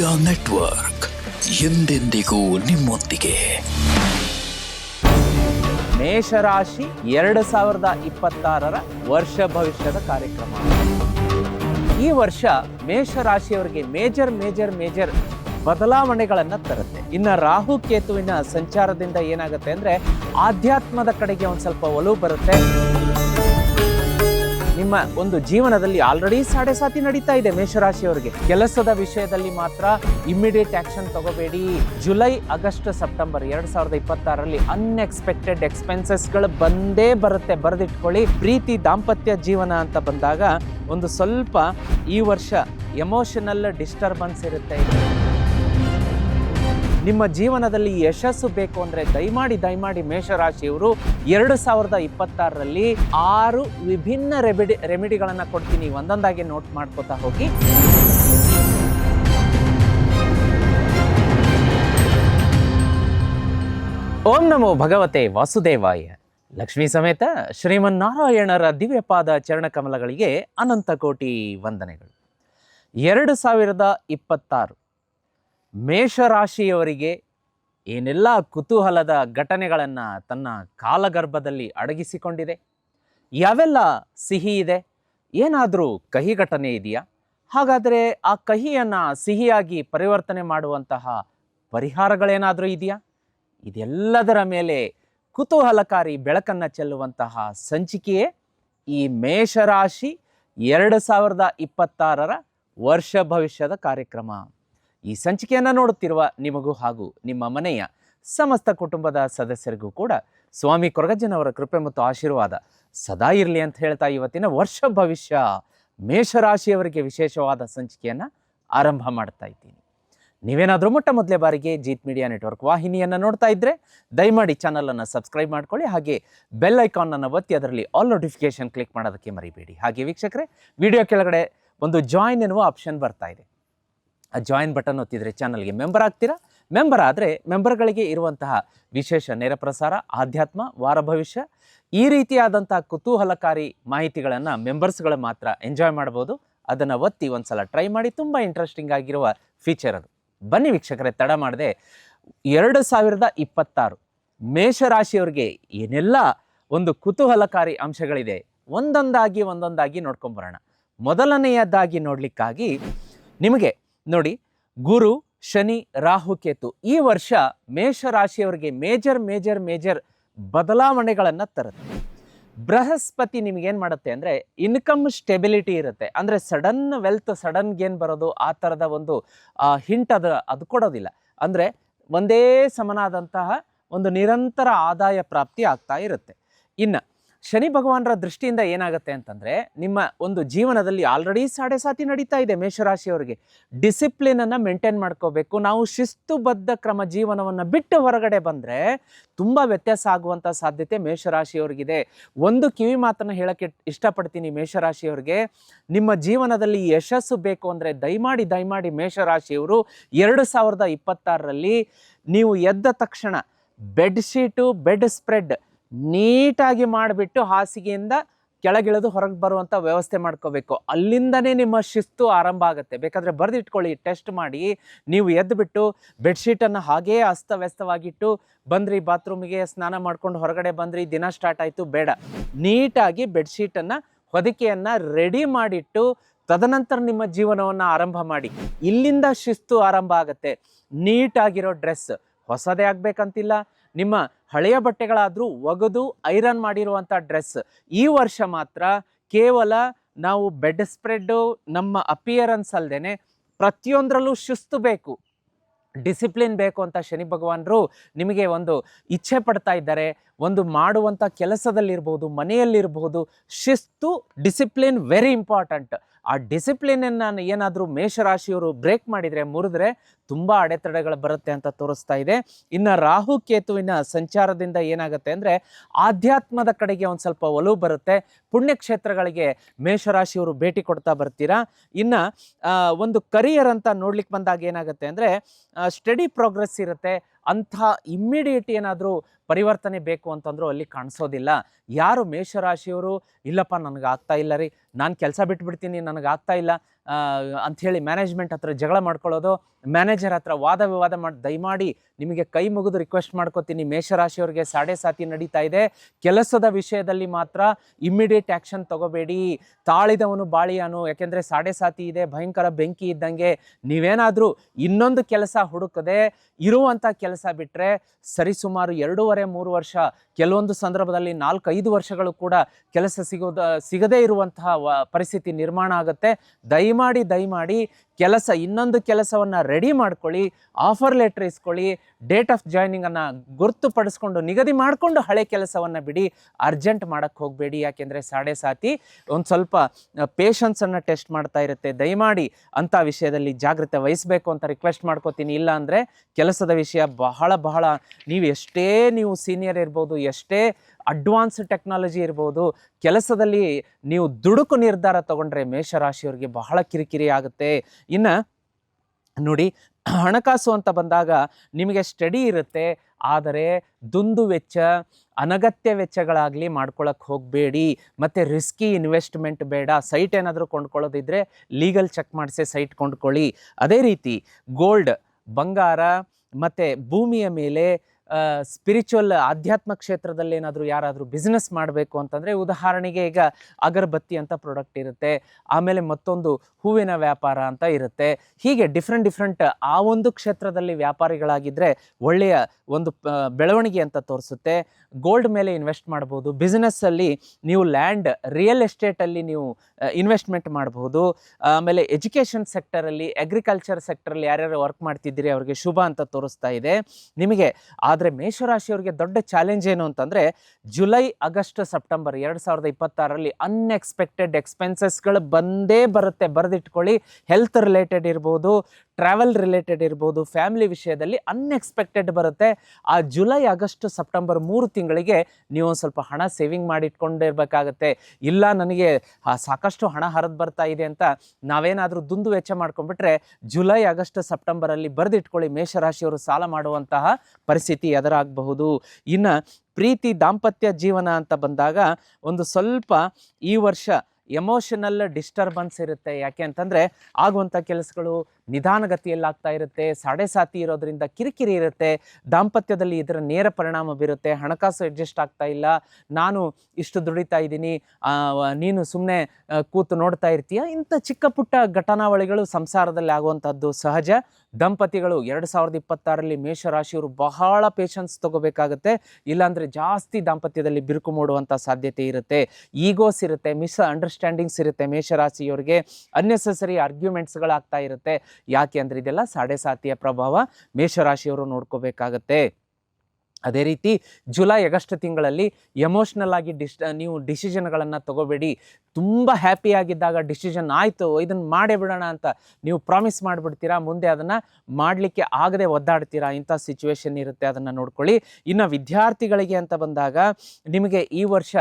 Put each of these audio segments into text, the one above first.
Media network ಎಂದೆಂದಿಗೂ ನಿಮ್ಮೊಂದಿಗೆ. ಮೇಷರಾಶಿ ಎರಡು ಸಾವಿರದ ಇಪ್ಪತ್ತಾರರ ವರ್ಷ ಭವಿಷ್ಯದ ಕಾರ್ಯಕ್ರಮ. ಈ ವರ್ಷ ಮೇಷರಾಶಿಯವರಿಗೆ ಮೇಜರ್ ಮೇಜರ್ ಮೇಜರ್ ಬದಲಾವಣೆಗಳನ್ನು ತರುತ್ತೆ. ಇನ್ನು ರಾಹು ಕೇತುವಿನ ಸಂಚಾರದಿಂದ ಏನಾಗುತ್ತೆ ಅಂದರೆ ಆಧ್ಯಾತ್ಮದ ಕಡೆಗೆ ಒಂದು ಸ್ವಲ್ಪ ಒಲವು ಬರುತ್ತೆ. ನಿಮ್ಮ ಒಂದು ಜೀವನದಲ್ಲಿ ಆಲ್ರೆಡಿ ಸಾಡೆ ಸಾತಿ ನಡೀತಾ ಇದೆ ಮೇಷರಾಶಿಯವರಿಗೆ. ಕೆಲಸದ ವಿಷಯದಲ್ಲಿ ಮಾತ್ರ ಇಮಿಡಿಯೇಟ್ ಆಕ್ಷನ್ ತಗೋಬೇಡಿ. ಜುಲೈ ಆಗಸ್ಟ್ ಸೆಪ್ಟೆಂಬರ್ ಎರಡ್ ಸಾವಿರದ ಇಪ್ಪತ್ತಾರರಲ್ಲಿ ಅನ್ಎಕ್ಸ್ಪೆಕ್ಟೆಡ್ ಎಕ್ಸ್ಪೆನ್ಸಸ್ಗಳು ಬಂದೇ ಬರುತ್ತೆ. ಬರೆದಿಟ್ಕೊಳ್ಳಿ. ಪ್ರೀತಿ, ದಾಂಪತ್ಯ ಜೀವನ ಅಂತ ಬಂದಾಗ ಒಂದು ಸ್ವಲ್ಪ ಈ ವರ್ಷ ಎಮೋಷನಲ್ ಡಿಸ್ಟರ್ಬೆನ್ಸ್ ಇರುತ್ತೆ. ನಿಮ್ಮ ಜೀವನದಲ್ಲಿ ಯಶಸ್ಸು ಬೇಕು ಅಂದ್ರೆ ದಯಮಾಡಿ ದಯಮಾಡಿ ಮೇಷರಾಶಿಯವರು ಎರಡು ಸಾವಿರದ ಇಪ್ಪತ್ತಾರರಲ್ಲಿ ಆರು ವಿಭಿನ್ನ ರೆಮಿಡಿ, ರೆಮಿಡಿಗಳನ್ನು ಕೊಡ್ತೀನಿ. ಒಂದೊಂದಾಗಿ ನೋಟ್ ಮಾಡ್ಕೋತಾ ಹೋಗಿ. ಓಂ ನಮೋ ಭಗವತೆ ವಾಸುದೇವಾಯ. ಲಕ್ಷ್ಮೀ ಸಮೇತ ಶ್ರೀಮನ್ನಾರಾಯಣರ ದಿವ್ಯಪಾದ ಚರಣಕಮಲಗಳಿಗೆ ಅನಂತ ಕೋಟಿ ವಂದನೆಗಳು. ಎರಡು ಸಾವಿರದ ಇಪ್ಪತ್ತಾರು ಮೇಷರಾಶಿಯವರಿಗೆ ಏನೆಲ್ಲ ಕುತೂಹಲದ ಘಟನೆಗಳನ್ನು ತನ್ನ ಕಾಲಗರ್ಭದಲ್ಲಿ ಅಡಗಿಸಿಕೊಂಡಿದೆ? ಯಾವೆಲ್ಲ ಸಿಹಿ ಇದೆ? ಏನಾದರೂ ಕಹಿ ಘಟನೆ ಇದೆಯಾ? ಹಾಗಾದರೆ ಆ ಕಹಿಯನ್ನು ಸಿಹಿಯಾಗಿ ಪರಿವರ್ತನೆ ಮಾಡುವಂತಹ ಪರಿಹಾರಗಳೇನಾದರೂ ಇದೆಯಾ? ಇದೆಲ್ಲದರ ಮೇಲೆ ಕುತೂಹಲಕಾರಿ ಬೆಳಕನ್ನು ಚೆಲ್ಲುವಂತಹ ಸಂಚಿಕೆಯೇ ಈ ಮೇಷರಾಶಿ ಎರಡು ಸಾವಿರದ ಇಪ್ಪತ್ತಾರರ ವರ್ಷ ಭವಿಷ್ಯದ ಕಾರ್ಯಕ್ರಮ. ಈ ಸಂಚಿಕೆಯನ್ನು ನೋಡುತ್ತಿರುವ ನಿಮಗೂ ಹಾಗೂ ನಿಮ್ಮ ಮನೆಯ ಸಮಸ್ತ ಕುಟುಂಬದ ಸದಸ್ಯರಿಗೂ ಕೂಡ ಸ್ವಾಮಿ ಕೊರಗಜ್ಜನವರ ಕೃಪೆ ಮತ್ತು ಆಶೀರ್ವಾದ ಸದಾ ಇರಲಿ ಅಂತ ಹೇಳ್ತಾ ಇವತ್ತಿನ ವರ್ಷ ಭವಿಷ್ಯ ಮೇಷರಾಶಿಯವರಿಗೆ ವಿಶೇಷವಾದ ಸಂಚಿಕೆಯನ್ನು ಆರಂಭ ಮಾಡ್ತಾ ಇದ್ದೀನಿ. ನೀವೇನಾದರೂ ಮೊಟ್ಟ ಮೊದಲೇ ಬಾರಿಗೆ ಜೀತ್ ಮೀಡಿಯಾ ನೆಟ್ವರ್ಕ್ ವಾಹಿನಿಯನ್ನು ನೋಡ್ತಾ ಇದ್ದರೆ ದಯಮಾಡಿ ಚಾನಲನ್ನು ಸಬ್ಸ್ಕ್ರೈಬ್ ಮಾಡ್ಕೊಳ್ಳಿ ಹಾಗೆ ಬೆಲ್ ಐಕಾನನ್ನು ಒತ್ತಿ ಅದರಲ್ಲಿ ಆಲ್ ನೋಟಿಫಿಕೇಶನ್ ಕ್ಲಿಕ್ ಮಾಡೋದಕ್ಕೆ ಮರಿಬೇಡಿ. ಹಾಗೆ ವೀಕ್ಷಕರೇ, ವಿಡಿಯೋ ಕೆಳಗಡೆ ಒಂದು ಜಾಯಿನ್ ಎನ್ನುವ ಆಪ್ಷನ್ ಬರ್ತಾ ಇದೆ. ಜಾಯಿನ್ ಬಟನ್ ಒತ್ತಿದರೆ ಚಾನಲ್ಗೆ ಮೆಂಬರ್ ಆಗ್ತೀರಾ? ಮೆಂಬರ್ ಆದರೆ ಮೆಂಬರ್ಗಳಿಗೆ ಇರುವಂತಹ ವಿಶೇಷ ನೇರ ಪ್ರಸಾರ, ಆಧ್ಯಾತ್ಮ, ವಾರ ಭವಿಷ್ಯ, ಈ ರೀತಿಯಾದಂಥ ಕುತೂಹಲಕಾರಿ ಮಾಹಿತಿಗಳನ್ನು ಮೆಂಬರ್ಸ್ಗಳು ಮಾತ್ರ ಎಂಜಾಯ್ ಮಾಡ್ಬೋದು. ಅದನ್ನು ಒತ್ತಿ ಒಂದ್ಸಲ ಟ್ರೈ ಮಾಡಿ ತುಂಬ ಇಂಟ್ರೆಸ್ಟಿಂಗ್ ಆಗಿರುವ ಫೀಚರ್ ಅದು. ಬನ್ನಿ ವೀಕ್ಷಕರೇ, ತಡ ಮಾಡದೆ. ಎರಡು ಸಾವಿರದ ಇಪ್ಪತ್ತಾರು ಮೇಷರಾಶಿಯವ್ರಿಗೆ ಏನೆಲ್ಲ ಒಂದು ಕುತೂಹಲಕಾರಿ ಅಂಶಗಳಿದೆ? ಒಂದೊಂದಾಗಿ ಒಂದೊಂದಾಗಿ ನೋಡ್ಕೊಂಬರೋಣ ಮೊದಲನೆಯದಾಗಿ ನೋಡಲಿಕ್ಕಾಗಿ ನಿಮಗೆ ನೋಡಿ, ಗುರು, ಶನಿ, ರಾಹು, ಕೇತು ಈ ವರ್ಷ ಮೇಷರಾಶಿಯವರಿಗೆ ಮೇಜರ್ ಮೇಜರ್ ಮೇಜರ್ ಬದಲಾವಣೆಗಳನ್ನು ತರುತ್ತೆ. ಬೃಹಸ್ಪತಿ ನಿಮಗೇನು ಮಾಡುತ್ತೆ ಅಂದರೆ ಇನ್ಕಮ್ ಸ್ಟೆಬಿಲಿಟಿ ಇರುತ್ತೆ. ಅಂದರೆ ಸಡನ್ ವೆಲ್ತ್, ಸಡನ್ ಗೇನ್ ಬರೋದು ಆ ಥರದ ಒಂದು ಹಿಂಟ್ ಅದು ಅದು ಕೊಡೋದಿಲ್ಲ. ಅಂದರೆ ಒಂದೇ ಸಮನಾದಂತಹ ಒಂದು ನಿರಂತರ ಆದಾಯ ಪ್ರಾಪ್ತಿ ಆಗ್ತಾ ಇರುತ್ತೆ. ಇನ್ನು ಶನಿ ಭಗವಾನರ ದೃಷ್ಟಿಯಿಂದ ಏನಾಗುತ್ತೆ ಅಂತಂದರೆ, ನಿಮ್ಮ ಒಂದು ಜೀವನದಲ್ಲಿ ಆಲ್ರೆಡಿ ಸಾಡೆ ಸಾತಿ ನಡೀತಾ ಇದೆ ಮೇಷರಾಶಿಯವರಿಗೆ. ಡಿಸಿಪ್ಲಿನನ್ನು ಮೇಂಟೈನ್ ಮಾಡ್ಕೋಬೇಕು. ನಾವು ಶಿಸ್ತುಬದ್ಧ ಕ್ರಮ ಜೀವನವನ್ನು ಬಿಟ್ಟು ಹೊರಗಡೆ ಬಂದರೆ ತುಂಬ ವ್ಯತ್ಯಾಸ ಆಗುವಂಥ ಸಾಧ್ಯತೆ ಮೇಷರಾಶಿಯವರಿಗಿದೆ. ಒಂದು ಕಿವಿ ಮಾತನ್ನು ಹೇಳಕ್ಕೆ ಇಷ್ಟಪಡ್ತೀನಿ ಮೇಷರಾಶಿಯವರಿಗೆ. ನಿಮ್ಮ ಜೀವನದಲ್ಲಿ ಯಶಸ್ಸು ಬೇಕು ಅಂದರೆ ದಯಮಾಡಿ ದಯಮಾಡಿ ಮೇಷರಾಶಿಯವರು ಎರಡು ಸಾವಿರದ ಇಪ್ಪತ್ತಾರರಲ್ಲಿ ನೀವು ಎದ್ದ ತಕ್ಷಣ ಬೆಡ್ಶೀಟು ಬೆಡ್ ಸ್ಪ್ರೆಡ್ ನೀಟಾಗಿ ಮಾಡಿಬಿಟ್ಟು ಹಾಸಿಗೆಯಿಂದ ಕೆಳಗಿಳಿದು ಹೊರಗೆ ಬರುವಂಥ ವ್ಯವಸ್ಥೆ ಮಾಡ್ಕೋಬೇಕು. ಅಲ್ಲಿಂದನೇ ನಿಮ್ಮ ಶಿಸ್ತು ಆರಂಭ ಆಗುತ್ತೆ. ಬೇಕಾದರೆ ಬರೆದಿಟ್ಕೊಳ್ಳಿ, ಟೆಸ್ಟ್ ಮಾಡಿ. ನೀವು ಎದ್ದುಬಿಟ್ಟು ಬೆಡ್ಶೀಟನ್ನು ಹಾಗೇ ಅಸ್ತವ್ಯಸ್ತವಾಗಿಟ್ಟು ಬಂದ್ರಿ, ಬಾತ್ರೂಮಿಗೆ ಸ್ನಾನ ಮಾಡ್ಕೊಂಡು ಹೊರಗಡೆ ಬಂದ್ರಿ, ದಿನ ಸ್ಟಾರ್ಟ್ ಆಯಿತು, ಬೇಡ. ನೀಟಾಗಿ ಬೆಡ್ಶೀಟನ್ನು ಹೊದಿಕೆಯನ್ನು ರೆಡಿ ಮಾಡಿಟ್ಟು ತದನಂತರ ನಿಮ್ಮ ಜೀವನವನ್ನು ಆರಂಭ ಮಾಡಿ. ಇಲ್ಲಿಂದ ಶಿಸ್ತು ಆರಂಭ ಆಗುತ್ತೆ. ನೀಟಾಗಿರೋ ಡ್ರೆಸ್. ಹೊಸದೇ ಆಗಬೇಕಂತಿಲ್ಲ. ನಿಮ್ಮ ಹಳೆಯ ಬಟ್ಟೆಗಳಾದರೂ ಒಗೆದು ಐರನ್ ಮಾಡಿರುವಂಥ ಡ್ರೆಸ್, ಈ ವರ್ಷ ಮಾತ್ರ ಕೇವಲ ನಾವು ಬೆಡ್ ಸ್ಪ್ರೆಡ್ಡು, ನಮ್ಮ ಅಪಿಯರೆನ್ಸ್ ಅಲ್ಲದೆ ಪ್ರತಿಯೊಂದರಲ್ಲೂ ಶಿಸ್ತು ಬೇಕು, ಡಿಸಿಪ್ಲಿನ್ ಬೇಕು ಅಂತ ಶನಿ ಭಗವಾನರು ನಿಮಗೆ ಒಂದು ಇಚ್ಛೆ ಪಡ್ತಾ ಇದ್ದಾರೆ. ಒಂದು ಮಾಡುವಂಥ ಕೆಲಸದಲ್ಲಿರ್ಬೋದು, ಮನೆಯಲ್ಲಿರ್ಬೋದು, ಶಿಸ್ತು, ಡಿಸಿಪ್ಲಿನ್ ವೆರಿ ಇಂಪಾರ್ಟೆಂಟ್. ಆ ಡಿಸಿಪ್ಲಿನನ್ನು ಏನಾದರೂ ಮೇಷರಾಶಿಯವರು ಬ್ರೇಕ್ ಮಾಡಿದರೆ, ಮುರಿದ್ರೆ ತುಂಬ ಅಡೆತಡೆಗಳು ಬರುತ್ತೆ ಅಂತ ತೋರಿಸ್ತಾ ಇದೆ. ಇನ್ನು ರಾಹು ಕೇತುವಿನ ಸಂಚಾರದಿಂದ ಏನಾಗುತ್ತೆ ಅಂದರೆ ಆಧ್ಯಾತ್ಮದ ಕಡೆಗೆ ಒಂದು ಸ್ವಲ್ಪ ಒಲವು ಬರುತ್ತೆ. ಪುಣ್ಯಕ್ಷೇತ್ರಗಳಿಗೆ ಮೇಷರಾಶಿಯವರು ಭೇಟಿ ಕೊಡ್ತಾ ಬರ್ತೀರಾ? ಇನ್ನು ಒಂದು ಕರಿಯರ್ ಅಂತ ನೋಡ್ಲಿಕ್ಕೆ ಬಂದಾಗ ಏನಾಗುತ್ತೆ ಅಂದರೆ ಸ್ಟಡಿ ಪ್ರೋಗ್ರೆಸ್ ಇರುತ್ತೆ. ಅಂಥ ಇಮ್ಮಿಡಿಯೇಟ್ ಏನಾದರೂ ಪರಿವರ್ತನೆ ಬೇಕು ಅಂತಂದ್ರೂ ಅಲ್ಲಿ ಕಾಣಿಸೋದಿಲ್ಲ. ಯಾರು ಮೇಷರಾಶಿಯವರು, ಇಲ್ಲಪ್ಪ, ನನಗೆ ಆಗ್ತಾ ಇಲ್ಲ ರೀ. ನಾನು ಕೆಲಸ ಬಿಟ್ಬಿಡ್ತೀನಿ, ನನಗೆ ಆಗ್ತಾ ಇಲ್ಲ. ಅಂಥೇಳಿ ಮ್ಯಾನೇಜ್ಮೆಂಟ್ ಹತ್ರ ಜಗಳ ಮಾಡ್ಕೊಳ್ಳೋದು ಮ್ಯಾನೇಜರ್ ಹತ್ರ ವಾದ ವಿವಾದ ಮಾಡಿ ದಯಮಾಡಿ ನಿಮಗೆ ಕೈ ಮುಗಿದು ರಿಕ್ವೆಸ್ಟ್ ಮಾಡ್ಕೋತೀನಿ. ಮೇಷರಾಶಿಯವರಿಗೆ ಸಾಡೆ ಸಾತಿ ನಡೀತಾ ಇದೆ. ಕೆಲಸದ ವಿಷಯದಲ್ಲಿ ಮಾತ್ರ ಇಮ್ಮಿಡಿಯೇಟ್ ಆ್ಯಕ್ಷನ್ ತಗೋಬೇಡಿ. ತಾಳಿದವನು ಬಾಳಿಯಾನು. ಯಾಕೆಂದರೆ ಸಾಡೆ ಸಾತಿ ಇದೆ, ಭಯಂಕರ ಬೆಂಕಿ ಇದ್ದಂಗೆ. ನೀವೇನಾದರೂ ಇನ್ನೊಂದು ಕೆಲಸ ಹುಡುಕದೆ ಇರುವಂಥ ಕೆಲಸ ಬಿಟ್ಟರೆ ಸರಿಸುಮಾರು ಎರಡೂವರೆ, ಮೂರು ವರ್ಷ, ಕೆಲವೊಂದು ಸಂದರ್ಭದಲ್ಲಿ ನಾಲ್ಕೈದು ವರ್ಷಗಳು ಕೂಡ ಕೆಲಸ ಸಿಗೋದ, ಸಿಗದೇ ಇರುವಂತಹ ಪರಿಸ್ಥಿತಿ ನಿರ್ಮಾಣ ಆಗುತ್ತೆ. ದಯಮಾಡಿ ದಯಮಾಡಿ ಕೆಲಸ, ಇನ್ನೊಂದು ಕೆಲಸವನ್ನು ರೆಡಿ ಮಾಡ್ಕೊಳ್ಳಿ ಆಫರ್ ಲೆಟ್ರ್ ಇಸ್ಕೊಳ್ಳಿ ಡೇಟ್ ಆಫ್ ಜಾಯ್ನಿಂಗನ್ನು ಗುರುತುಪಡಿಸ್ಕೊಂಡು, ನಿಗದಿ ಮಾಡಿಕೊಂಡು ಹಳೆ ಕೆಲಸವನ್ನು ಬಿಡಿ ಅರ್ಜೆಂಟ್ ಮಾಡೋಕ್ಕೆ ಹೋಗಬೇಡಿ. ಯಾಕೆಂದರೆ ಸಾಡೆ ಸಾತಿ ಒಂದು ಸ್ವಲ್ಪ ಪೇಷನ್ಸನ್ನು ಟೆಸ್ಟ್ ಮಾಡ್ತಾ ಇರುತ್ತೆ. ದಯಮಾಡಿ ಅಂಥ ವಿಷಯದಲ್ಲಿ ಜಾಗ್ರತೆ ವಹಿಸಬೇಕು ಅಂತ ರಿಕ್ವೆಸ್ಟ್ ಮಾಡ್ಕೋತೀನಿ. ಇಲ್ಲ ಅಂದರೆ ಕೆಲಸದ ವಿಷಯ ಬಹಳ ಬಹಳ, ನೀವು ಎಷ್ಟೇ ನೀವು ಸೀನಿಯರ್ ಇರ್ಬೋದು, ಎಷ್ಟೇ ಅಡ್ವಾನ್ಸ್ ಟೆಕ್ನಾಲಜಿ ಇರ್ಬೋದು, ಕೆಲಸದಲ್ಲಿ ನೀವು ದುಡುಕು ನಿರ್ಧಾರ ತಗೊಂಡ್ರೆ ಮೇಷರಾಶಿಯವರಿಗೆ ಬಹಳ ಕಿರಿಕಿರಿ ಆಗುತ್ತೆ. ಇನ್ನು ನೋಡಿ, ಹಣಕಾಸು ಅಂತ ಬಂದಾಗ ನಿಮಗೆ ಸ್ಟಡಿ ಇರುತ್ತೆ, ಆದರೆ ದುಂದು ವೆಚ್ಚ, ಅನಗತ್ಯ ವೆಚ್ಚಗಳಾಗಲಿ ಮಾಡ್ಕೊಳಕ್ಕೆ ಹೋಗಬೇಡಿ. ಮತ್ತು ರಿಸ್ಕಿ ಇನ್ವೆಸ್ಟ್ಮೆಂಟ್ ಬೇಡ, ಸೈಟ್ ಏನಾದರೂ ಕೊಂಡ್ಕೊಳ್ಳೋದಿದ್ರೆ ಲೀಗಲ್ ಚೆಕ್ ಮಾಡಿಸಿ ಸೈಟ್ ಕೊಂಡ್ಕೊಳ್ಳಿ. ಅದೇ ರೀತಿ ಗೋಲ್ಡ್, ಬಂಗಾರ, ಮತ್ತು ಭೂಮಿಯ ಮೇಲೆ ಸ್ಪಿರಿಚುವಲ್ ಆಧ್ಯಾತ್ಮ ಕ್ಷೇತ್ರದಲ್ಲಿ ಏನಾದರೂ ಯಾರಾದರೂ ಬಿಸ್ನೆಸ್ ಮಾಡಬೇಕು ಅಂತಂದರೆ ಉದಾಹರಣೆಗೆ ಈಗ ಅಗರಬತ್ತಿ ಅಂತ ಪ್ರಾಡಕ್ಟ್ ಇರುತ್ತೆ. ಆಮೇಲೆ ಮತ್ತೊಂದು ಹೂವಿನ ವ್ಯಾಪಾರ ಅಂತ ಇರುತ್ತೆ. ಹೀಗೆ ಡಿಫ್ರೆಂಟ್ ಡಿಫ್ರೆಂಟ್ ಆ ಒಂದು ಕ್ಷೇತ್ರದಲ್ಲಿ ವ್ಯಾಪಾರಿಗಳಾಗಿದ್ದರೆ ಒಳ್ಳೆಯ ಒಂದು ಬೆಳವಣಿಗೆ ಅಂತ ತೋರಿಸುತ್ತೆ. ಗೋಲ್ಡ್ ಮೇಲೆ ಇನ್ವೆಸ್ಟ್ ಮಾಡ್ಬೋದು. ಬಿಸ್ನೆಸ್ಸಲ್ಲಿ ನೀವು ಲ್ಯಾಂಡ್ ರಿಯಲ್ ಎಸ್ಟೇಟಲ್ಲಿ ನೀವು ಇನ್ವೆಸ್ಟ್ಮೆಂಟ್ ಮಾಡಬಹುದು ಆಮೇಲೆ ಎಜುಕೇಷನ್ ಸೆಕ್ಟರಲ್ಲಿ ಅಗ್ರಿಕಲ್ಚರ್ ಸೆಕ್ಟರಲ್ಲಿ ಯಾರ್ಯಾರು ವರ್ಕ್ ಮಾಡ್ತಿದ್ದೀರಿ, ಅವರಿಗೆ ಶುಭ ಅಂತ ತೋರಿಸ್ತಾ ಇದೆ. ನಿಮಗೆ ಆದರೆ ಮೇಷರಾಶಿಯವರಿಗೆ ದೊಡ್ಡ ಚಾಲೆಂಜ್ ಏನು ಅಂತಂದರೆ ಜುಲೈ, ಆಗಸ್ಟ್, ಸೆಪ್ಟೆಂಬರ್ ಎರಡು ಸಾವಿರದ ಇಪ್ಪತ್ತಾರರಲ್ಲಿ ಅನ್ಎಕ್ಸ್ಪೆಕ್ಟೆಡ್ ಎಕ್ಸ್ಪೆನ್ಸಸ್ಗಳು ಬಂದೇ ಬರುತ್ತೆ. ಬರೆದಿಟ್ಕೊಳ್ಳಿ. ಹೆಲ್ತ್ ರಿಲೇಟೆಡ್ ಇರ್ಬೋದು ಟ್ರಾವೆಲ್ ರಿಲೇಟೆಡ್ ಇರ್ಬೋದು ಫ್ಯಾಮಿಲಿ ವಿಷಯದಲ್ಲಿ ಅನ್ಎಕ್ಸ್ಪೆಕ್ಟೆಡ್ ಬರುತ್ತೆ. ಆ ಜುಲೈ ಆಗಸ್ಟ್ ಸೆಪ್ಟೆಂಬರ್ ಮೂರು ತಿಂಗಳಿಗೆ ನೀವು ಸ್ವಲ್ಪ ಹಣ ಸೇವಿಂಗ್ ಮಾಡಿ ಇಟ್ಕೊಂಡಿರ್ಬೇಕಾಗತ್ತೆ ಇಲ್ಲ ನನಗೆ ಸಾಕಷ್ಟು ಹಣ ಹರಿದು ಬರ್ತಾ ಇದೆ ಅಂತ ನಾವೇನಾದರೂ ದುಂದು ವೆಚ್ಚ ಮಾಡ್ಕೊಂಡ್ಬಿಟ್ರೆ ಜುಲೈ ಆಗಸ್ಟ್ ಸೆಪ್ಟೆಂಬರಲ್ಲಿ ಬರೆದಿಟ್ಕೊಳ್ಳಿ, ಮೇಷರಾಶಿಯವರು ಸಾಲ ಮಾಡುವಂತಹ ಪರಿಸ್ಥಿತಿ ಎದುರಾಗಬಹುದು. ಇನ್ನು ಪ್ರೀತಿ, ದಾಂಪತ್ಯ ಜೀವನ ಅಂತ ಬಂದಾಗ ಒಂದು ಸ್ವಲ್ಪ ಈ ವರ್ಷ ಎಮೋಷನಲ್ ಡಿಸ್ಟರ್ಬೆನ್ಸ್ ಇರುತ್ತೆ. ಯಾಕೆ ಅಂತಂದರೆ ಆಗುವಂಥ ಕೆಲಸಗಳು ನಿಧಾನಗತಿಯಲ್ಲಿ ಆಗ್ತಾ ಇರುತ್ತೆ ಸಾಡೆ ಸಾತಿ ಇರೋದ್ರಿಂದ ಕಿರಿಕಿರಿ ಇರುತ್ತೆ, ದಾಂಪತ್ಯದಲ್ಲಿ ಇದರ ನೇರ ಪರಿಣಾಮ ಬೀರುತ್ತೆ, ಹಣಕಾಸು ಅಡ್ಜಸ್ಟ್ ಆಗ್ತಾ ಇಲ್ಲ, ನಾನು ಇಷ್ಟು ದುಡಿತಾ ಇದ್ದೀನಿ ನೀನು ಸುಮ್ಮನೆ ಕೂತು ನೋಡ್ತಾ ಇರ್ತೀಯ? ಇಂಥ ಚಿಕ್ಕ ಪುಟ್ಟ ಘಟನಾವಳಿಗಳು ಸಂಸಾರದಲ್ಲಿ ಆಗುವಂಥದ್ದು ಸಹಜ. ದಂಪತಿಗಳು ಎರಡು ಸಾವಿರದ ಇಪ್ಪತ್ತಾರರಲ್ಲಿ ಮೇಷರಾಶಿಯವರು ಬಹಳ ಪೇಷನ್ಸ್ ತಗೋಬೇಕಾಗುತ್ತೆ, ಇಲ್ಲಾಂದರೆ ಜಾಸ್ತಿ ದಾಂಪತ್ಯದಲ್ಲಿ ಬಿರುಕು ಮೂಡುವಂಥ ಸಾಧ್ಯತೆ ಇರುತ್ತೆ. ಈಗೋಸ್ ಇರುತ್ತೆ ಮಿಸ್ ಅಂಡರ್ಸ್ಟ್ಯಾಂಡಿಂಗ್ಸ್ ಇರುತ್ತೆ ಮೇಷರಾಶಿಯವರಿಗೆ ಅನ್ನೆಸೆಸರಿ ಆರ್ಗ್ಯುಮೆಂಟ್ಸ್ಗಳಾಗ್ತಾ ಇರುತ್ತೆ. ಯಾಕೆ ಅಂದರೆ ಇದೆಲ್ಲ ಸಾಡೆ ಸಾತಿಯ ಪ್ರಭಾವ ಮೇಷರಾಶಿಯವರು ನೋಡ್ಕೋಬೇಕಾಗತ್ತೆ. ಅದೇ ರೀತಿ ಜುಲೈ, ಆಗಸ್ಟ್ ತಿಂಗಳಲ್ಲಿ ಎಮೋಷ್ನಲ್ ಆಗಿ ಡಿಸ್, ನೀವು ಡಿಸಿಷನ್ಗಳನ್ನು ತಗೋಬೇಡಿ. ತುಂಬ ಹ್ಯಾಪಿಯಾಗಿದ್ದಾಗ ಡಿಸಿಷನ್ ಆಯಿತು ಇದನ್ನು ಮಾಡೇ ಬಿಡೋಣ ಅಂತ ನೀವು ಪ್ರಾಮಿಸ್ ಮಾಡಿಬಿಡ್ತೀರಾ, ಮುಂದೆ ಅದನ್ನು ಮಾಡಲಿಕ್ಕೆ ಆಗದೆ ಒದ್ದಾಡ್ತೀರಾ, ಇಂಥ ಸಿಚುವೇಶನ್ ಇರುತ್ತೆ ಅದನ್ನು ನೋಡ್ಕೊಳ್ಳಿ. ಇನ್ನು ವಿದ್ಯಾರ್ಥಿಗಳಿಗೆ ಅಂತ ಬಂದಾಗ ನಿಮಗೆ ಈ ವರ್ಷ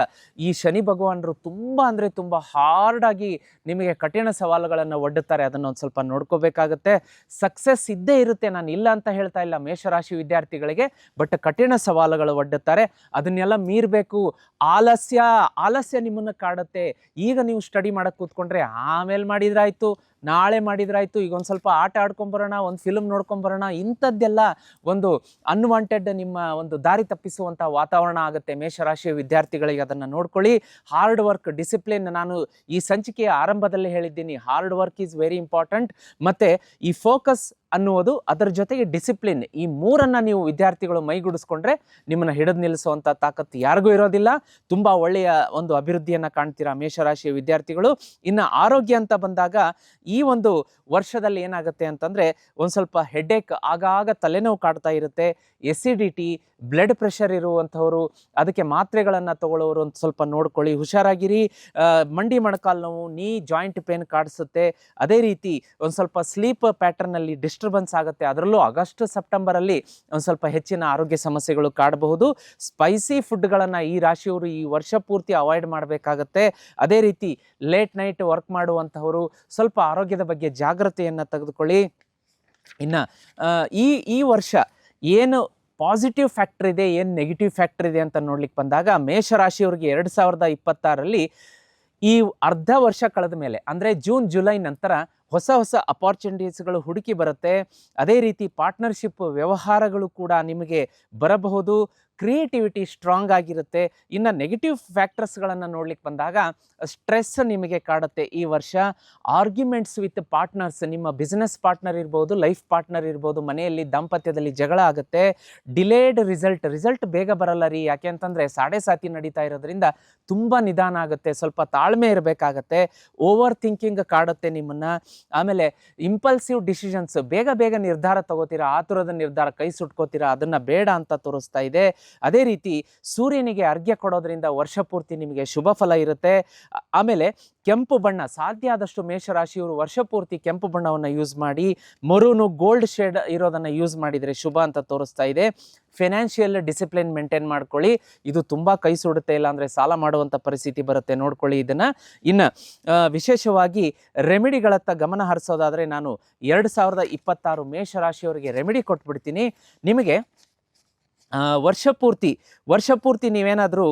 ಈ ಶನಿ ಭಗವಾನರು ತುಂಬ ಅಂದರೆ ತುಂಬ ಹಾರ್ಡಾಗಿ ನಿಮಗೆ ಕಠಿಣ ಸವಾಲುಗಳನ್ನು ಒಡ್ಡುತ್ತಾರೆ, ಅದನ್ನು ಒಂದು ಸ್ವಲ್ಪ ನೋಡ್ಕೋಬೇಕಾಗತ್ತೆ. ಸಕ್ಸಸ್ ಇದ್ದೇ ಇರುತ್ತೆ, ನಾನು ಇಲ್ಲ ಅಂತ ಹೇಳ್ತಾ ಇಲ್ಲ ಮೇಷರಾಶಿ ವಿದ್ಯಾರ್ಥಿಗಳಿಗೆ ಬಟ್ ಕಠಿಣ ಸವಾಲುಗಳು ಒಡ್ಡುತ್ತಾರೆ. ಅದನ್ನೆಲ್ಲ ಮೀರಬೇಕು. ಆಲಸ್ಯ ಆಲಸ್ಯ ನಿಮ್ಮನ್ನು ಕಾಡುತ್ತೆ. ಈಗ ನೀವು ಸ್ಟಡಿ ಮಾಡಕ್ಕೆ ಕೂತ್ಕೊಂಡ್ರೆ ಆಮೇಲೆ ಮಾಡಿದ್ರಾಯ್ತು ನಾಳೆ ಮಾಡಿದ್ರಾಯ್ತು, ಈಗ ಒಂದು ಸ್ವಲ್ಪ ಆಟ ಆಡ್ಕೊಂಬರೋಣ ಒಂದು ಫಿಲ್ಮ್ ನೋಡ್ಕೊಂಬರೋಣ ಇಂಥದ್ದೆಲ್ಲ ಒಂದು ಅನ್ವಾಂಟೆಡ್ ನಿಮ್ಮ ಒಂದು ದಾರಿ ತಪ್ಪಿಸುವಂಥ ವಾತಾವರಣ ಆಗುತ್ತೆ. ಮೇಷರಾಶಿಯ ವಿದ್ಯಾರ್ಥಿಗಳಿಗೆ ಅದನ್ನು ನೋಡ್ಕೊಳ್ಳಿ. ಹಾರ್ಡ್ ವರ್ಕ್ ಡಿಸಿಪ್ಲಿನ್ ನಾನು ಈ ಸಂಚಿಕೆಯ ಆರಂಭದಲ್ಲಿ ಹೇಳಿದ್ದೀನಿ. Hard work is very important ಮತ್ತು ಈ ಫೋಕಸ್ ಅನ್ನುವುದು ಅದರ ಜೊತೆಗೆ ಡಿಸಿಪ್ಲಿನ್ ಈ ಮೂರನ್ನು ನೀವು ವಿದ್ಯಾರ್ಥಿಗಳು ಮೈಗೂಡಿಸ್ಕೊಂಡ್ರೆ ನಿಮ್ಮನ್ನು ಹಿಡಿದು ನಿಲ್ಲಿಸುವಂಥ ತಾಕತ್ತು ಯಾರಿಗೂ ಇರೋದಿಲ್ಲ. ತುಂಬ ಒಳ್ಳೆಯ ಒಂದು ಅಭಿವೃದ್ಧಿಯನ್ನು ಕಾಣ್ತೀರಾ ಮೇಷರಾಶಿಯ ವಿದ್ಯಾರ್ಥಿಗಳು. ಇನ್ನು ಆರೋಗ್ಯ ಅಂತ ಬಂದಾಗ ಈ ಒಂದು ವರ್ಷದಲ್ಲಿ ಏನಾಗುತ್ತೆ ಅಂತಂದರೆ ಒಂದು ಸ್ವಲ್ಪ ಹೆಡ್ಏಕ್ ಆಗಾಗ ತಲೆನೋವು ಕಾಡ್ತಾ ಇರುತ್ತೆ ಎಸಿಡಿಟಿ ಬ್ಲಡ್ ಪ್ರೆಷರ್ ಇರುವಂಥವರು, ಅದಕ್ಕೆ ಮಾತ್ರೆಗಳನ್ನು ತಗೊಳ್ಳೋರು ಒಂದು ಸ್ವಲ್ಪ ನೋಡ್ಕೊಳ್ಳಿ, ಹುಷಾರಾಗಿರಿ. ಮಂಡಿ ಮೊಣಕಾಲು ನೋವು, ನೀ ಜಾಯಿಂಟ್ ಪೇನ್ ಕಾಡಿಸುತ್ತೆ. ಅದೇ ರೀತಿ ಒಂದು ಸ್ವಲ್ಪ ಸ್ಲೀಪ್ ಪ್ಯಾಟರ್ನಲ್ಲಿ ಡಿಸ್ಟರ್ಬೆನ್ಸ್ ಆಗುತ್ತೆ. ಅದರಲ್ಲೂ ಆಗಸ್ಟ್ ಸೆಪ್ಟೆಂಬರಲ್ಲಿ ಒಂದು ಸ್ವಲ್ಪ ಹೆಚ್ಚಿನ ಆರೋಗ್ಯ ಸಮಸ್ಯೆಗಳು ಕಾಡಬಹುದು. ಸ್ಪೈಸಿ ಫುಡ್ಗಳನ್ನು ಈ ರಾಶಿಯವರು ಈ ವರ್ಷ ಪೂರ್ತಿ ಅವಾಯ್ಡ್ ಮಾಡಬೇಕಾಗತ್ತೆ. ಅದೇ ರೀತಿ ಲೇಟ್ ನೈಟ್ ವರ್ಕ್ ಮಾಡುವಂಥವರು ಸ್ವಲ್ಪ ಆರೋಗ್ಯದ ಬಗ್ಗೆ ಜಾಗ್ರತೆಯನ್ನು ತೆಗೆದುಕೊಳ್ಳಿ. ಇನ್ನು ಈ ಈ ವರ್ಷ ಏನು ಪಾಸಿಟಿವ್ ಫ್ಯಾಕ್ಟರ್ ಇದೆ, ಏನು ನೆಗೆಟಿವ್ ಫ್ಯಾಕ್ಟರ್ ಇದೆ ಅಂತ ನೋಡ್ಲಿಕ್ಕೆ ಬಂದಾಗ ಮೇಷರಾಶಿಯವರಿಗೆ ಎರಡು ಸಾವಿರದ ಇಪ್ಪತ್ತಾರಲ್ಲಿ ಈ ಅರ್ಧ ವರ್ಷ ಕಳೆದ ಮೇಲೆ, ಅಂದರೆ ಜೂನ್ ಜುಲೈ ನಂತರ ಹೊಸ ಹೊಸ ಅಪಾರ್ಚುನಿಟೀಸ್ಗಳು ಹುಡುಕಿ ಬರುತ್ತೆ. ಅದೇ ರೀತಿ ಪಾರ್ಟ್ನರ್ಶಿಪ್ ವ್ಯವಹಾರಗಳು ಕೂಡ ನಿಮಗೆ ಬರಬಹುದು. ಕ್ರಿಯೇಟಿವಿಟಿ ಸ್ಟ್ರಾಂಗ್ ಆಗಿರುತ್ತೆ. ಇನ್ನು ನೆಗೆಟಿವ್ ಫ್ಯಾಕ್ಟರ್ಸ್ಗಳನ್ನು ನೋಡ್ಲಿಕ್ಕೆ ಬಂದಾಗ ಸ್ಟ್ರೆಸ್ ನಿಮಗೆ ಕಾಡುತ್ತೆ ಈ ವರ್ಷ. ಆರ್ಗ್ಯುಮೆಂಟ್ಸ್ ವಿತ್ ಪಾರ್ಟ್ನರ್ಸ್ ನಿಮ್ಮ ಬಿಸ್ನೆಸ್ ಪಾರ್ಟ್ನರ್ ಇರ್ಬೋದು ಲೈಫ್ ಪಾರ್ಟ್ನರ್ ಇರ್ಬೋದು, ಮನೆಯಲ್ಲಿ ದಾಂಪತ್ಯದಲ್ಲಿ ಜಗಳ ಆಗುತ್ತೆ. ಡಿಲೇಡ್ ರಿಸಲ್ಟ್ ರಿಸಲ್ಟ್ ಬೇಗ ಬರಲ್ಲ ರೀ. ಯಾಕೆ ಅಂತಂದರೆ ಸಾಡೆ ಸಾತಿ ನಡೀತಾ ಇರೋದ್ರಿಂದ ತುಂಬ ನಿಧಾನ ಆಗುತ್ತೆ. ಸ್ವಲ್ಪ ತಾಳ್ಮೆ ಇರಬೇಕಾಗತ್ತೆ. ಓವರ್ ಥಿಂಕಿಂಗ್ ಕಾಡುತ್ತೆ ನಿಮ್ಮನ್ನು. ಆಮೇಲೆ ಇಂಪಲ್ಸಿವ್ ಡಿಸಿಷನ್ಸ್ ಬೇಗ ಬೇಗ ನಿರ್ಧಾರ ತಗೋತೀರಾ? ಆತುರದ ನಿರ್ಧಾರ, ಕೈ ಸುಟ್ಕೋತೀರಾ? ಅದನ್ನು ಬೇಡ ಅಂತ ತೋರಿಸ್ತಾ ಇದೆ. ಅದೇ ರೀತಿ ಸೂರ್ಯನಿಗೆ ಅರ್ಘ್ಯ ಕೊಡೋದ್ರಿಂದ ವರ್ಷ ಪೂರ್ತಿ ನಿಮಗೆ ಶುಭ ಫಲ ಇರುತ್ತೆ. ಆಮೇಲೆ ಕೆಂಪು ಬಣ್ಣ, ಸಾಧ್ಯ ಆದಷ್ಟು ಮೇಷರಾಶಿಯವರು ವರ್ಷ ಪೂರ್ತಿ ಕೆಂಪು ಬಣ್ಣವನ್ನು ಯೂಸ್ ಮಾಡಿ, ಮರೂನು ಗೋಲ್ಡ್ ಶೇಡ್ ಇರೋದನ್ನು ಯೂಸ್ ಮಾಡಿದರೆ ಶುಭ ಅಂತ ತೋರಿಸ್ತಾ ಇದೆ. ಫಿನಾನ್ಷಿಯಲ್ ಡಿಸಿಪ್ಲಿನ್ ಮೇಂಟೈನ್ ಮಾಡ್ಕೊಳ್ಳಿ. ಇದು ತುಂಬ ಕೈ ಸುಡುತ್ತೆ, ಇಲ್ಲ ಅಂದರೆ ಸಾಲ ಮಾಡುವಂಥ ಪರಿಸ್ಥಿತಿ ಬರುತ್ತೆ. ನೋಡ್ಕೊಳ್ಳಿ ಇದನ್ನು. ಇನ್ನು ವಿಶೇಷವಾಗಿ ರೆಮಿಡಿಗಳತ್ತ ಗಮನ ಹರಿಸೋದಾದರೆ ನಾನು ಎರಡು ಸಾವಿರದ ಇಪ್ಪತ್ತಾರು ಮೇಷರಾಶಿಯವರಿಗೆ ರೆಮಿಡಿ ಕೊಟ್ಬಿಡ್ತೀನಿ. ನಿಮಗೆ ಆ, ವರ್ಷ ಪೂರ್ತಿ ವರ್ಷ ಪೂರ್ತಿ ನೀವೇನಾದರೂ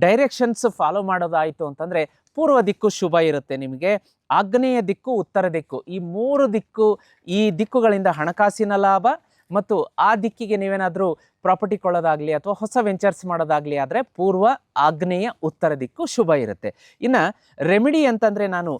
ಡೈರೆಕ್ಷನ್ಸ್ ಫಾಲೋ ಮಾಡೋದಾಯಿತು ಅಂತಂದರೆ ಪೂರ್ವ ದಿಕ್ಕು ಶುಭ ಇರುತ್ತೆ ನಿಮಗೆ ಆಗ್ನೇಯ ದಿಕ್ಕು ಉತ್ತರ ದಿಕ್ಕು. ಈ ಮೂರು ದಿಕ್ಕು ಈ ದಿಕ್ಕುಗಳಿಂದ ಹಣಕಾಸಿನ ಲಾಭ ಮತ್ತು ಆ ದಿಕ್ಕಿಗೆ ನೀವೇನಾದರೂ ಪ್ರಾಪರ್ಟಿ ಕೊಳ್ಳೋದಾಗಲಿ ಅಥವಾ ಹೊಸ ವೆಂಚರ್ಸ್ ಮಾಡೋದಾಗಲಿ ಆದರೆ ಪೂರ್ವ ಆಗ್ನೇಯ ಉತ್ತರ ದಿಕ್ಕು ಶುಭ ಇರುತ್ತೆ. ಇನ್ನು ರೆಮಿಡಿ ಅಂತಂದರೆ ನಾನು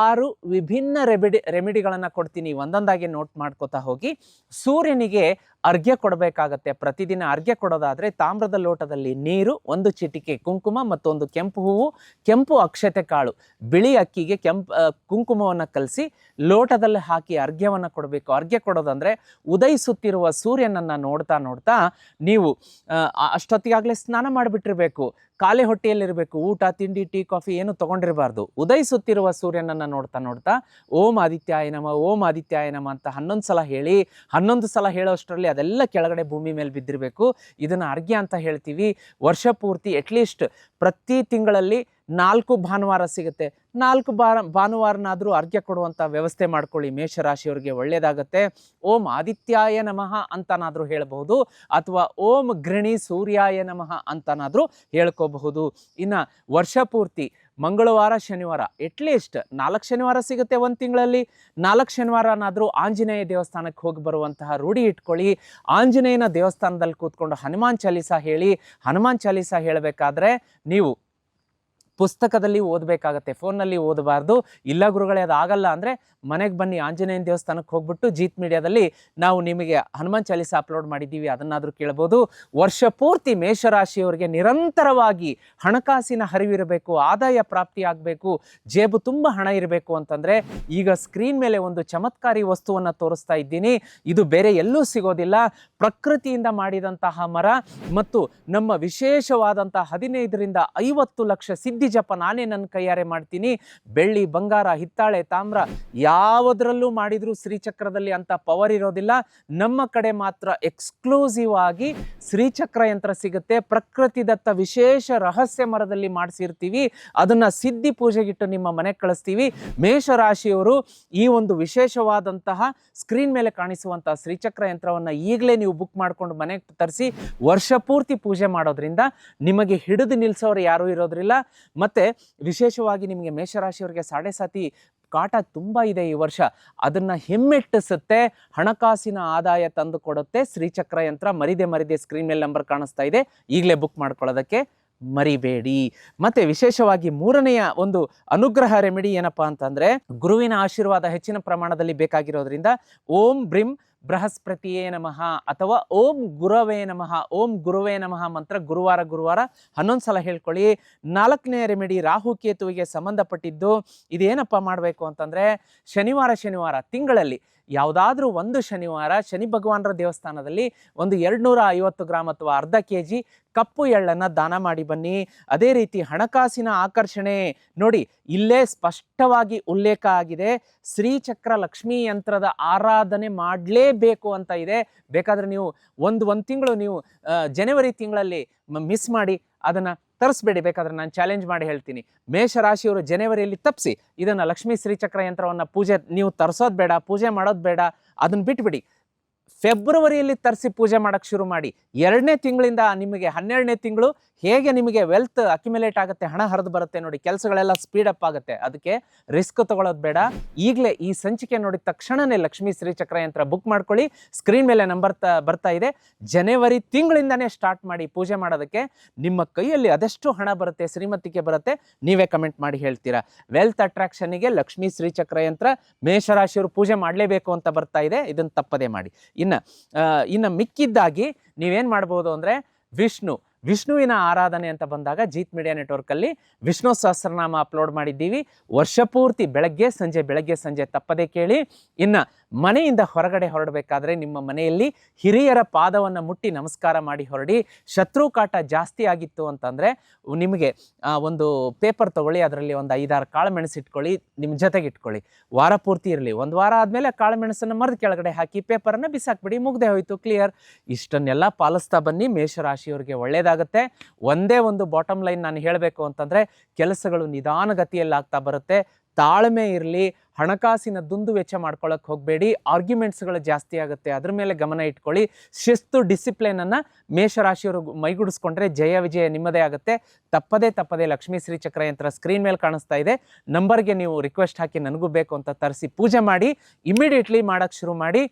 ಆರು ವಿಭಿನ್ನ ರೆಮಿಡಿ ರೆಮಿಡಿಗಳನ್ನು ಕೊಡ್ತೀನಿ ಒಂದೊಂದಾಗಿ ನೋಟ್ ಮಾಡ್ಕೋತಾ ಹೋಗಿ. ಸೂರ್ಯನಿಗೆ ಅರ್ಘ್ಯ ಕೊಡಬೇಕಾಗತ್ತೆ. ಪ್ರತಿದಿನ ಅರ್ಘ್ಯ ಕೊಡೋದಾದರೆ ತಾಮ್ರದ ಲೋಟದಲ್ಲಿ ನೀರು, ಒಂದು ಚಿಟಿಕೆ ಕುಂಕುಮ ಮತ್ತೊಂದು ಕೆಂಪು ಹೂವು, ಕೆಂಪು ಅಕ್ಷತೆ ಕಾಳು. ಬಿಳಿ ಅಕ್ಕಿಗೆ ಕೆಂಪು ಕುಂಕುಮವನ್ನು ಕಲಸಿ ಲೋಟದಲ್ಲಿ ಹಾಕಿ ಅರ್ಘ್ಯವನ್ನು ಕೊಡಬೇಕು. ಅರ್ಘ್ಯ ಕೊಡೋದಂದರೆ ಉದಯಿಸುತ್ತಿರುವ ಸೂರ್ಯನನ್ನು ನೋಡ್ತಾ ನೋಡ್ತಾ ನೀವು ಅಷ್ಟೊತ್ತಿಗಾಗಲೇ ಸ್ನಾನ ಮಾಡಿಬಿಟ್ಟಿರಬೇಕು. ಖಾಲಿ ಹೊಟ್ಟೆಯಲ್ಲಿರಬೇಕು. ಊಟ, ತಿಂಡಿ, ಟೀ, ಕಾಫಿ ಏನು ತೊಗೊಂಡಿರಬಾರ್ದು. ಉದಯಿಸುತ್ತಿರುವ ಸೂರ್ಯನನ್ನು ನೋಡ್ತಾ ನೋಡ್ತಾ ಓಂ ಆದಿತ್ಯಾಯ ನಮ, ಓಂ ಆದಿತ್ಯಾಯ ನಮ ಅಂತ ಹನ್ನೊಂದು ಸಲ ಹೇಳಿ, ಹನ್ನೊಂದು ಸಲ ಹೇಳೋಷ್ಟರಲ್ಲಿ ಅದೆಲ್ಲ ಕೆಳಗಡೆ ಭೂಮಿ ಮೇಲೆ ಬಿದ್ದಿರಬೇಕು. ಇದನ್ನು ಅರ್ಘ್ಯ ಅಂತ ಹೇಳ್ತೀವಿ. ವರ್ಷ ಪೂರ್ತಿ ಅಟ್ಲೀಸ್ಟ್ ಪ್ರತಿ ತಿಂಗಳಲ್ಲಿ ನಾಲ್ಕು ಭಾನುವಾರ ಸಿಗುತ್ತೆ. ನಾಲ್ಕು ಬಾರ, ಭಾನುವಾರನಾದರೂ ಅರ್ಘ್ಯ ಕೊಡುವಂಥ ವ್ಯವಸ್ಥೆ ಮಾಡ್ಕೊಳ್ಳಿ. ಮೇಷರಾಶಿಯವರಿಗೆ ಒಳ್ಳೆಯದಾಗತ್ತೆ ಓಂ ಆದಿತ್ಯಾಯ ನಮಃ ಅಂತನಾದರೂ ಹೇಳಬಹುದು. ಅಥವಾ ಓಂ ಗೃಣಿ ಸೂರ್ಯಾಯ ನಮಃ ಅಂತನಾದರೂ ಹೇಳ್ಕೋಬಹುದು. ಇನ್ನು ವರ್ಷ ಪೂರ್ತಿ ಮಂಗಳವಾರ, ಶನಿವಾರ ಎಟ್ಲೀಸ್ಟ್ ನಾಲ್ಕು ಶನಿವಾರ ಸಿಗುತ್ತೆ ಒಂದು ತಿಂಗಳಲ್ಲಿ. ನಾಲ್ಕು ಶನಿವಾರನಾದರೂ ಆಂಜನೇಯ ದೇವಸ್ಥಾನಕ್ಕೆ ಹೋಗಿ ಬರುವಂತಹ ರೂಢಿ ಇಟ್ಕೊಳ್ಳಿ. ಆಂಜನೇಯನ ದೇವಸ್ಥಾನದಲ್ಲಿ ಕೂತ್ಕೊಂಡು ಹನುಮಾನ್ ಚಾಲೀಸ ಹೇಳಿ. ಹನುಮಾನ್ ಚಾಲೀಸ ಹೇಳಬೇಕಾದ್ರೆ ನೀವು ಪುಸ್ತಕದಲ್ಲಿ ಓದಬೇಕಾಗತ್ತೆ. ಫೋನಲ್ಲಿ ಓದಬಾರ್ದು. ಇಲ್ಲ ಗುರುಗಳೇ ಅದು ಆಗಲ್ಲ ಅಂದರೆ ಮನೆಗೆ ಬನ್ನಿ, ಆಂಜನೇಯನ ದೇವಸ್ಥಾನಕ್ಕೆ ಹೋಗ್ಬಿಟ್ಟು ಜೀತ್ ಮೀಡಿಯಾದಲ್ಲಿ ನಾವು ನಿಮಗೆ ಹನುಮಾನ್ ಚಾಲೀಸ ಅಪ್ಲೋಡ್ ಮಾಡಿದ್ದೀವಿ, ಅದನ್ನಾದರೂ ಕೇಳ್ಬೋದು. ವರ್ಷ ಪೂರ್ತಿ ಮೇಷರಾಶಿಯವರಿಗೆ ನಿರಂತರವಾಗಿ ಹಣಕಾಸಿನ ಹರಿವಿರಬೇಕು, ಆದಾಯ ಪ್ರಾಪ್ತಿ ಆಗಬೇಕು, ಜೇಬು ತುಂಬ ಹಣ ಇರಬೇಕು ಅಂತಂದರೆ ಈಗ ಸ್ಕ್ರೀನ್ ಮೇಲೆ ಒಂದು ಚಮತ್ಕಾರಿ ವಸ್ತುವನ್ನು ತೋರಿಸ್ತಾ ಇದ್ದೀನಿ. ಇದು ಬೇರೆ ಎಲ್ಲೂ ಸಿಗೋದಿಲ್ಲ. ಪ್ರಕೃತಿಯಿಂದ ಮಾಡಿದಂತಹ ಮರ ಮತ್ತು ನಮ್ಮ ವಿಶೇಷವಾದಂತಹ ಹದಿನೈದರಿಂದ ಐವತ್ತು ಲಕ್ಷ ಸಿದ್ಧಿ ಜಪ ನಾನೇ ನನ್ನ ಕೈಯಾರೆ ಮಾಡ್ತೀನಿ. ಬೆಳ್ಳಿ, ಬಂಗಾರ, ಹಿತ್ತಾಳೆ, ತಾಮ್ರ ಯಾವುದರಲ್ಲೂ ಮಾಡಿದರೂ ಶ್ರೀಚಕ್ರದಲ್ಲಿ ಅಂತ ಪವರ್ ಇರೋದಿಲ್ಲ. ನಮ್ಮ ಕಡೆ ಮಾತ್ರ ಎಕ್ಸ್ಕ್ಲೂಸಿವ್ ಆಗಿ ಶ್ರೀಚಕ್ರ ಯಂತ್ರ ಸಿಗುತ್ತೆ. ಪ್ರಕೃತಿದತ್ತ ವಿಶೇಷ ರಹಸ್ಯ ಮರದಲ್ಲಿ ಮಾಡಿಸಿರ್ತೀವಿ. ಅದನ್ನ ಸಿದ್ಧಿ ಪೂಜೆಗಿಟ್ಟು ನಿಮ್ಮ ಮನೆಗೆ ಕಳಿಸ್ತೀವಿ. ಮೇಷರಾಶಿಯವರು ಈ ಒಂದು ವಿಶೇಷವಾದಂತಹ ಸ್ಕ್ರೀನ್ ಮೇಲೆ ಕಾಣಿಸುವಂತಹ ಶ್ರೀಚಕ್ರ ಯಂತ್ರವನ್ನು ಈಗಲೇ ನೀವು ಬುಕ್ ಮಾಡ್ಕೊಂಡು ಮನೆಗೆ ತರಿಸಿ ವರ್ಷ ಪೂರ್ತಿ ಪೂಜೆ ಮಾಡೋದ್ರಿಂದ ನಿಮಗೆ ಹಿಡಿದು ನಿಲ್ಲಿಸೋರು ಯಾರೂ ಇರೋದ್ರಿಲ್ಲ. ಮತ್ತೆ ವಿಶೇಷವಾಗಿ ನಿಮಗೆ ಮೇಷರಾಶಿಯವರಿಗೆ ಸಾಡೆ ಸಾತಿ ಕಾಟ ತುಂಬ ಇದೆ ಈ ವರ್ಷ. ಅದನ್ನು ಹಿಮ್ಮೆಟ್ಟಿಸುತ್ತೆ, ಹಣಕಾಸಿನ ಆದಾಯ ತಂದು ಕೊಡುತ್ತೆ ಶ್ರೀಚಕ್ರ ಯಂತ್ರ ಮರಿದೆ ಮರಿದೆ ಸ್ಕ್ರೀನ್ ಮೇಲೆ ನಂಬರ್ ಕಾಣಿಸ್ತಾ ಇದೆ. ಈಗಲೇ ಬುಕ್ ಮಾಡ್ಕೊಳ್ಳೋದಕ್ಕೆ ಮರಿಬೇಡಿ. ಮತ್ತೆ ವಿಶೇಷವಾಗಿ ಮೂರನೆಯ ಒಂದು ಅನುಗ್ರಹ ರೆಮಿಡಿ ಏನಪ್ಪಾ ಅಂತಂದ್ರೆ, ಗುರುವಿನ ಆಶೀರ್ವಾದ ಹೆಚ್ಚಿನ ಪ್ರಮಾಣದಲ್ಲಿ ಬೇಕಾಗಿರೋದ್ರಿಂದ ಓಂ, ಬ್ರಿಂ ಬೃಹಸ್ಪತಿಯೇ ನಮಃ ಅಥವಾ ಓಂ ಗುರವೇ ನಮಃ, ಓಂ ಗುರುವೇ ನಮಃ ಮಂತ್ರ ಗುರುವಾರ ಗುರುವಾರ ಹನ್ನೊಂದು ಸಲ ಹೇಳ್ಕೊಳ್ಳಿ. ನಾಲ್ಕನೇ ರೆಮಿಡಿ ರಾಹು ಕೇತುವಿಗೆ ಸಂಬಂಧಪಟ್ಟಿದ್ದು ಇದೇನಪ್ಪ ಮಾಡಬೇಕು ಅಂತಂದರೆ ಶನಿವಾರ ಶನಿವಾರ ತಿಂಗಳಲ್ಲಿ ಯಾವುದಾದ್ರೂ ಒಂದು ಶನಿವಾರ ಶನಿ ಭಗವಾನರ ದೇವಸ್ಥಾನದಲ್ಲಿ ಒಂದು ಎರಡುನೂರ ಐವತ್ತು ಗ್ರಾಮ್ ಅಥವಾ ಅರ್ಧ ಕೆ ಜಿ ಕಪ್ಪು ಎಳ್ಳನ್ನು ದಾನ ಮಾಡಿ ಬನ್ನಿ. ಅದೇ ರೀತಿ ಹಣಕಾಸಿನ ಆಕರ್ಷಣೆ. ನೋಡಿ, ಇಲ್ಲೇ ಸ್ಪಷ್ಟವಾಗಿ ಉಲ್ಲೇಖ ಆಗಿದೆ. ಶ್ರೀಚಕ್ರ ಲಕ್ಷ್ಮೀ ಯಂತ್ರದ ಆರಾಧನೆ ಮಾಡಲೇಬೇಕು ಅಂತ ಇದೆ. ಬೇಕಾದರೆ ನೀವು ಒಂದು ಒಂದು ತಿಂಗಳು ನೀವು ಜನವರಿ ತಿಂಗಳಲ್ಲಿ ಮಿಸ್ ಮಾಡಿ ಅದನ್ನು ತರಿಸ್ಬೇಡಿ, ಬೇಕಾದ್ರೆ ನಾನು ಚಾಲೆಂಜ್ ಮಾಡಿ ಹೇಳ್ತೀನಿ. ಮೇಷರಾಶಿಯವರು ಜನವರಿಯಲ್ಲಿ ತಪ್ಪಿಸಿ ಇದನ್ನು ಲಕ್ಷ್ಮೀ ಶ್ರೀಚಕ್ರ ಯಂತ್ರವನ್ನು ಪೂಜೆ, ನೀವು ತರಿಸೋದು ಬೇಡ, ಪೂಜೆ ಮಾಡೋದು ಬೇಡ ಅದನ್ನು ಬಿಟ್ಬಿಡಿ. ಫೆಬ್ರವರಿಯಲ್ಲಿ ತರಿಸಿ ಪೂಜೆ ಮಾಡಕ್ಕೆ ಶುರು ಮಾಡಿ. ಎರಡನೇ ತಿಂಗಳಿಂದ ನಿಮಗೆ ಹನ್ನೆರಡನೇ ತಿಂಗಳು ಹೇಗೆ ನಿಮಗೆ ವೆಲ್ತ್ ಅಕ್ಯುಮುಲೇಟ್ ಆಗುತ್ತೆ, ಹಣ ಹರಿದು ಬರುತ್ತೆ ನೋಡಿ, ಕೆಲಸಗಳೆಲ್ಲ ಸ್ಪೀಡ್ ಅಪ್ ಆಗುತ್ತೆ. ಅದಕ್ಕೆ ರಿಸ್ಕ್ ತಗೊಳ್ಳೋದು ಬೇಡ. ಈಗಲೇ ಈ ಸಂಚಿಕೆ ನೋಡಿದ ತಕ್ಷಣನೇ ಲಕ್ಷ್ಮೀ ಶ್ರೀ ಚಕ್ರ ಯಂತ್ರ ಬುಕ್ ಮಾಡ್ಕೊಳ್ಳಿ. ಸ್ಕ್ರೀನ್ ಮೇಲೆ ನಂಬರ್ ತ, ಬರ್ತಾ ಇದೆ. ಜನವರಿ ತಿಂಗಳಿಂದನೇ ಸ್ಟಾರ್ಟ್ ಮಾಡಿ ಪೂಜೆ ಮಾಡೋದಕ್ಕೆ ನಿಮ್ಮ ಕೈಯಲ್ಲಿ ಅದೆಷ್ಟು ಹಣ ಬರುತ್ತೆ, ಶ್ರೀಮತಿಗೆ ಬರುತ್ತೆ, ನೀವೇ ಕಮೆಂಟ್ ಮಾಡಿ ಹೇಳ್ತೀರಾ. ವೆಲ್ತ್ ಅಟ್ರಾಕ್ಷನ್ಗೆ ಲಕ್ಷ್ಮೀ ಶ್ರೀ ಚಕ್ರ ಯಂತ್ರ ಮೇಷರಾಶಿಯವರು ಪೂಜೆ ಮಾಡಲೇಬೇಕು ಅಂತ ಬರ್ತಾ ಇದೆ. ಇದನ್ನು ತಪ್ಪದೇ ಮಾಡಿ. ಇನ್ನು ಆ, ಇನ್ನು ಮಿಕ್ಕಿದ್ದಾಗಿ ನೀವೇನು ಮಾಡ್ಬೋದು ಅಂದರೆ ವಿಷ್ಣು ವಿಷ್ಣುವಿನ ಆರಾಧನೆ ಅಂತ ಬಂದಾಗ ಜೀತ್ ಮೀಡಿಯಾ ನೆಟ್ವರ್ಕಲ್ಲಿ ವಿಷ್ಣು ಸಹಸ್ರನಾಮ ಅಪ್ಲೋಡ್ ಮಾಡಿದ್ದೀವಿ. ವರ್ಷ ಪೂರ್ತಿ ಬೆಳಗ್ಗೆ ಸಂಜೆ ಬೆಳಗ್ಗೆ ಸಂಜೆ ತಪ್ಪದೇ ಕೇಳಿ ಇನ್ನು ಮನೆಯಿಂದ ಹೊರಗಡೆ ಹೊರಡಬೇಕಾದ್ರೆ ನಿಮ್ಮ ಮನೆಯಲ್ಲಿ ಹಿರಿಯರ ಪಾದವನ್ನು ಮುಟ್ಟಿ ನಮಸ್ಕಾರ ಮಾಡಿ ಹೊರಡಿ. ಶತ್ರು ಕಾಟ ಜಾಸ್ತಿ ಆಗಿತ್ತು ಅಂತಂದರೆ ನಿಮಗೆ ಒಂದು ಪೇಪರ್ ತಗೊಳ್ಳಿ, ಅದರಲ್ಲಿ ಒಂದು ಐದಾರು ಕಾಳು ಮೆಣಸು ಇಟ್ಕೊಳ್ಳಿ ನಿಮ್ಮ ಜೊತೆಗೆ ಇಟ್ಕೊಳ್ಳಿ. ವಾರ ಪೂರ್ತಿ ಇರಲಿ. ಒಂದು ವಾರ ಆದಮೇಲೆ ಕಾಳು ಮೆಣಸನ್ನ ಮರದ ಕೆಳಗಡೆ ಹಾಕಿ ಪೇಪರನ್ನು ಬಿಸಾಕ್ಬಿಡಿ, ಮುಗ್ದೆ ಹೋಯ್ತು ಕ್ಲಿಯರ್ ಇಷ್ಟನ್ನೆಲ್ಲ ಪಾಲಿಸ್ತಾ ಬನ್ನಿ, ಮೇಷರಾಶಿಯವರಿಗೆ ಒಳ್ಳೆಯದಾಗುತ್ತೆ ಒಂದೇ ಒಂದು ಬಾಟಮ್ ಲೈನ್ ನಾನು ಹೇಳಬೇಕು ಅಂತಂದರೆ, ಕೆಲಸಗಳು ನಿಧಾನಗತಿಯಲ್ಲಿ ಆಗ್ತಾ ಬರುತ್ತೆ. ತಾಳ್ಮೆ ಇರಲಿ, ಹಣಕಾಸಿನ ದುಂದು ವೆಚ್ಚ ಮಾಡ್ಕೊಳ್ಳೋಕೆ ಹೋಗಬೇಡಿ, ಆರ್ಗ್ಯುಮೆಂಟ್ಸ್ಗಳು ಜಾಸ್ತಿ ಆಗುತ್ತೆ. ಅದ್ರ ಮೇಲೆ ಗಮನ ಇಟ್ಕೊಳ್ಳಿ. ಶಿಸ್ತು ಡಿಸಿಪ್ಲಿನನ್ನು ಮೇಷರಾಶಿಯವರು ಮೈಗೂಡಿಸ್ಕೊಂಡ್ರೆ ಜಯ ವಿಜಯ ನಿಮ್ಮದೇ ಆಗುತ್ತೆ. ತಪ್ಪದೇ ತಪ್ಪದೇ ಲಕ್ಷ್ಮೀ ಶ್ರೀ ಚಕ್ರ ಯಂತ್ರ ಸ್ಕ್ರೀನ್ ಮೇಲೆ ಕಾಣಿಸ್ತಾ ಇದೆ. ನಂಬರ್ಗೆ ನೀವು ರಿಕ್ವೆಸ್ಟ್ ಹಾಕಿ ನನಗೂ ಬೇಕು ಅಂತ ತರಿಸಿ ಪೂಜೆ ಮಾಡಿ, ಇಮಿಡಿಯೇಟ್ಲಿ ಮಾಡೋಕ್ಕೆ ಶುರು ಮಾಡಿ,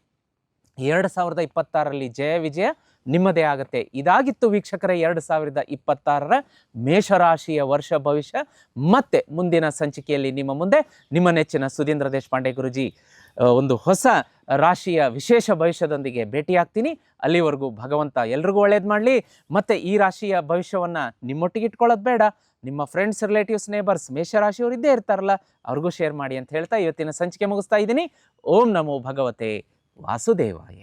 ಎರಡು ಸಾವಿರದ ಇಪ್ಪತ್ತಾರಲ್ಲಿ ಜಯ ವಿಜಯ ನಿಮ್ಮದೇ ಆಗುತ್ತೆ. ಇದಾಗಿತ್ತು ವೀಕ್ಷಕರ ಎರಡು ಸಾವಿರದ ಇಪ್ಪತ್ತಾರರ ಮೇಷರಾಶಿಯ ವರ್ಷ ಭವಿಷ್ಯ. ಮತ್ತೆ ಮುಂದಿನ ಸಂಚಿಕೆಯಲ್ಲಿ ನಿಮ್ಮ ಮುಂದೆ ನಿಮ್ಮ ನೆಚ್ಚಿನ ಸುಧೀಂದ್ರ ದೇಶಪಾಂಡೆ ಗುರುಜಿ ಒಂದು ಹೊಸ ರಾಶಿಯ ವಿಶೇಷ ಭವಿಷ್ಯದೊಂದಿಗೆ ಭೇಟಿಯಾಗ್ತೀನಿ. ಅಲ್ಲಿವರೆಗೂ ಭಗವಂತ ಎಲ್ರಿಗೂ ಒಳ್ಳೇದು ಮಾಡಲಿ. ಮತ್ತು ಈ ರಾಶಿಯ ಭವಿಷ್ಯವನ್ನು ನಿಮ್ಮೊಟ್ಟಿಗೆ ಇಟ್ಕೊಳ್ಳೋದು ಬೇಡ. ನಿಮ್ಮ ಫ್ರೆಂಡ್ಸ್ ರಿಲೇಟಿವ್ಸ್ ನೇಬರ್ಸ್ ಮೇಷರಾಶಿಯವರು ಇದ್ದೇ ಇರ್ತಾರಲ್ಲ, ಅವ್ರಿಗೂ ಶೇರ್ ಮಾಡಿ ಅಂತ ಹೇಳ್ತಾ ಇವತ್ತಿನ ಸಂಚಿಕೆ ಮುಗಿಸ್ತಾ ಇದ್ದೀನಿ. ಓಂ ನಮೋ ಭಗವತೆ ವಾಸುದೇವಾಯ.